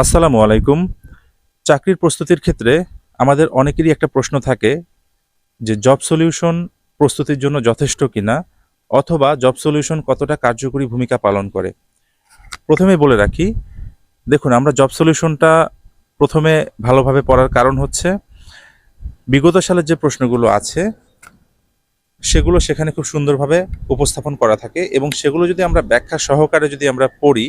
আসসালামু আলাইকুম। চাকরির প্রস্তুতির ক্ষেত্রে আমাদের অনেকেরই একটা প্রশ্ন থাকে যে জব সলিউশন প্রস্তুতির জন্য যথেষ্ট কিনা অথবা জব সলিউশন কতটা কার্যকরী ভূমিকা পালন করে? প্রথমে বলে রাখি, দেখুন, আমরা জব সলিউশনটা প্রথমে ভালোভাবে পড়ার কারণ হচ্ছে, বিগত সালের যে প্রশ্নগুলো আছে, সেগুলো সেখানে খুব সুন্দরভাবে উপস্থাপন করা থাকে এবং সেগুলো যদি আমরা ব্যাখ্যা সহকারে যদি আমরা পড়ি,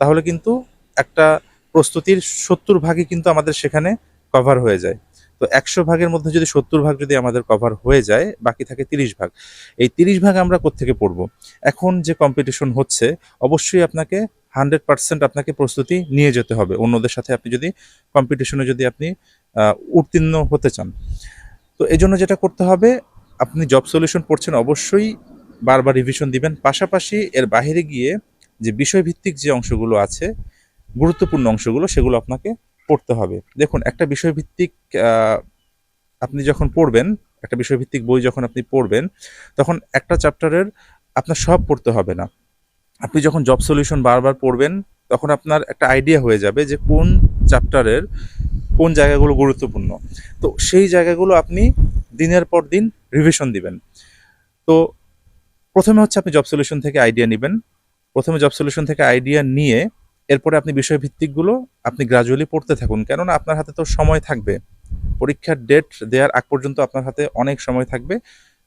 তাহলে কিন্তু একটা প্রস্তুতির সত্তর ভাগই কিন্তু আমাদের সেখানে কভার হয়ে যায়। তো একশো ভাগের মধ্যে যদি সত্তর ভাগ যদি আমাদের কভার হয়ে যায়, বাকি থাকে তিরিশ ভাগ। এই তিরিশ ভাগ আমরা কোত্থেকে পড়ব? এখন যে কম্পিটিশন হচ্ছে, অবশ্যই আপনাকে হান্ড্রেড পার্সেন্ট আপনাকে প্রস্তুতি নিয়ে যেতে হবে। অন্যদের সাথে আপনি যদি কম্পিটিশনে যদি আপনি উত্তীর্ণ হতে চান। তো এই জন্য যেটা করতে হবে, আপনি জব সলিউশন পড়ছেন, অবশ্যই বারবার রিভিশন দিবেন। পাশাপাশি এর বাইরে গিয়ে যে বিষয়ভিত্তিক যে অংশগুলো আছে গুরুত্বপূর্ণ অংশগুলো সেগুলো আপনাকে পড়তে হবে। দেখুন, একটা বিষয়ভিত্তিক আপনি যখন পড়বেন, একটা বিষয়ভিত্তিক বই যখন আপনি পড়বেন, তখন একটা চ্যাপ্টারের আপনার সব পড়তে হবে না। আপনি যখন জব সলিউশন বারবার পড়বেন, তখন আপনার একটা আইডিয়া হয়ে যাবে যে কোন চ্যাপ্টারের কোন জায়গাগুলো গুরুত্বপূর্ণ। তো সেই জায়গাগুলো আপনি দিনের পর দিন রিভিশন দিবেন। তো প্রথমে হচ্ছে আপনি জব সলিউশন থেকে আইডিয়া নেবেন। প্রথমে জব সলিউশন থেকে আইডিয়া নিয়ে এরপরে আপনি বিষয়ভিত্তিকগুলো আপনি গ্রাজুয়ালি পড়তে থাকুন। কেননা আপনার হাতে তো সময় থাকবে। পরীক্ষার ডেট দেওয়ার আগ পর্যন্ত আপনার হাতে অনেক সময় থাকবে।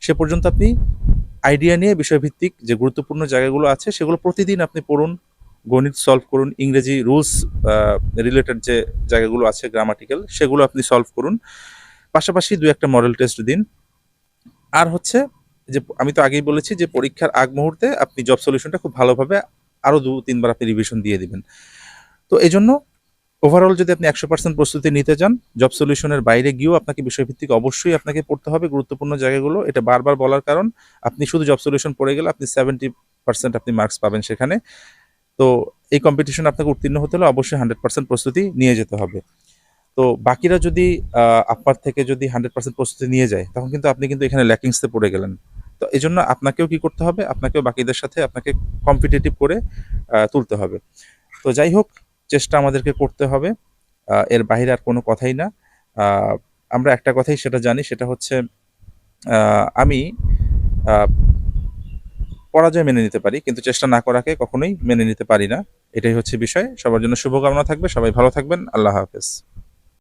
সে পর্যন্ত আপনি আইডিয়া নিয়ে বিষয়ভিত্তিক যে গুরুত্বপূর্ণ জায়গাগুলো আছে, সেগুলো প্রতিদিন আপনি পড়ুন। গণিত সলভ করুন, ইংরেজি রুলস রিলেটেড যে জায়গাগুলো আছে গ্রামাটিক্যাল সেগুলো আপনি সলভ করুন। পাশাপাশি দু একটা মডেল টেস্ট দিন। আর হচ্ছে যে, আমি তো আগেই বলেছি যে, পরীক্ষার আগ মুহূর্তে আপনি জব সলিউশনটা খুব ভালোভাবে আরও দু, তিনবার আপনি রিভিশন দিয়ে দিবেন। তো এই জন্য ওভারঅল যদি আপনি একশো পার্সেন্ট প্রস্তুতি নিতে চান জব সলিউশনের বাইরে গিয়েও আপনাকে বিষয়ভিত্তিক অবশ্যই আপনাকে পড়তে হবে। গুরুত্বপূর্ণ জায়গাগুলো, এটা বারবার বলার কারণ, আপনি শুধু জব সলিউশন পড়ে গেলে আপনি সেভেন্টি পার্সেন্ট আপনি মার্কস পাবেন সেখানে। তো এই কম্পিটিশন আপনাকে উত্তীর্ণ হতে হলে অবশ্যই হান্ড্রেড পার্সেন্ট প্রস্তুতি নিয়ে যেতে হবে। তো বাকিরা যদি আপনার থেকে যদি হান্ড্রেড পার্সেন্ট প্রস্তুতি নিয়ে যায়, তখন কিন্তু আপনি কিন্তু এখানে ল্যাকিংসতে পড়ে গেলেন। তো এই জন্য আপনাকেও কি করতে হবে? আপনাকেও বাকিদের সাথে আপনাকে কম্পিটিটিভ করে তুলতে হবে। তো যাই হোক, চেষ্টা আমাদেরকে করতে হবে। এর বাইরে আর কোনো কথাই না। আমরা একটা কথাই সেটা জানি, সেটা হচ্ছে আমি পরাজয় মেনে নিতে পারি, কিন্তু চেষ্টা না করাকে কখনোই মেনে নিতে পারি না। এটাই হচ্ছে বিষয়। সবার জন্য শুভকামনা থাকবে। সবাই ভালো থাকবেন। আল্লাহ হাফেজ।